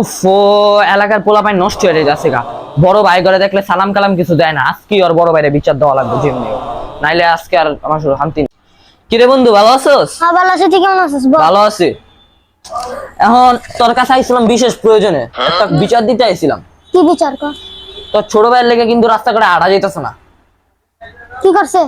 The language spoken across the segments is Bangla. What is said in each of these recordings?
উফ ও এলাকার পোলাপাই নষ্ট হয়ে যাচ্ছে গা বড় ভাই করে দেখলে সালাম কালাম কিছু দেয় না। আজকে ওর বড় ভাইরে বিচার দেওয়া লাগবে যেমনি নাইলে আজকে আর আমার শুধু শান্তি। কিরে বন্ধু ভালো আছোস? হ্যাঁ ভালো আছি। তুই কেমন আছিস ভালো আছি। এখন তোর কাছে আইছিলাম বিশেষ প্রয়োজনে। একটা বিচার দিতে আইছিলাম। কি বিচার কর? তোর ছোট ভাইয়ের লেগে কিন্তু রাস্তা করে আড়া যেতেছে না। কি করছে?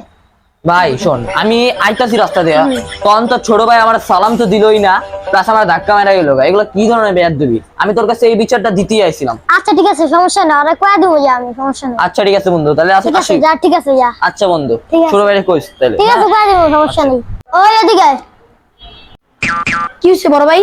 ভাই শোন আমি আইতাছি রাস্তা দিয়ে। তখন তোর ছোট ভাই আমার সালাম তো দিলই না। প্লাস আমার ধাক্কা মেরা গেল এগুলো কি ধরনের বেয়ার দিবি? আমি তোর কাছে এই বিচারটা দিতেই আইছিলাম। আচ্ছা ঠিক আছে সমস্যা না আরে কয়া দেবো যা আমি সমস্যা নেই। আচ্ছা ঠিক আছে বন্ধু তাহলে আসি ঠিক আসি। যা ঠিক আছে যা। আচ্ছা বন্ধু আছে। কইস তাহলে। ঠিক আছে কয়া দেবো সমস্যা নেই। ওই এদিকে কি হচ্ছে বড় ভাই?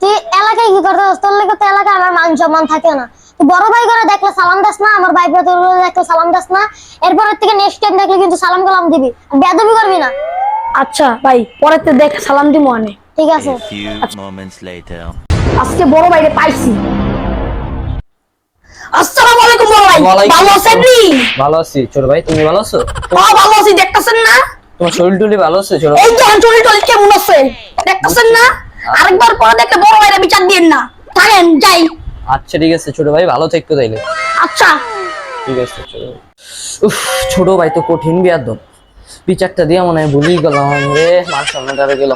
তুই এলাকায় কি করতে? তোর লেগে তো এলাকায় আমার মান সম্মান থাকে না। বড় ভাই করে দেখলে সালাম দাস না আমার ভাই তোর দেখলে সালাম দাস না। এরপরের থেকে নেক্সট টাইম দেখলে কিন্তু সালাম কালাম দিবি। বেদবি করবি না। আচ্ছা ভাই পরেতে দেখ সালাম দিব আনে ঠিক আছে। Few moments later. আজকে বড় ভাইরে পাইছি। আসসালামু আলাইকুম বড় ভাই। ভালো আছেন নি? ভালো আছি। ছোট ভাই তুমি ভালো আছো? হ্যাঁ ভালো আছি। দেখতেছেন না? তোমার শরীর টুলি ভালো আছে ছোট এই তো টলি কেমন আছে? দেখতেছেন না? আরেকবার পরে দেখলে বড় ভাইরে বিচার দিয়েন না। থাকেন যাই। আচ্ছা ঠিক আছে ছোট ভাই ভালো থেকো তাইলে। আচ্ছা। ঠিক আছে ছোট ভাই। উফ ছোট ভাই তো কঠিন বিয়ার বিচারটা দিয়ে মনে হয় ভুলেই গেলাম রে। মার সামনে গেল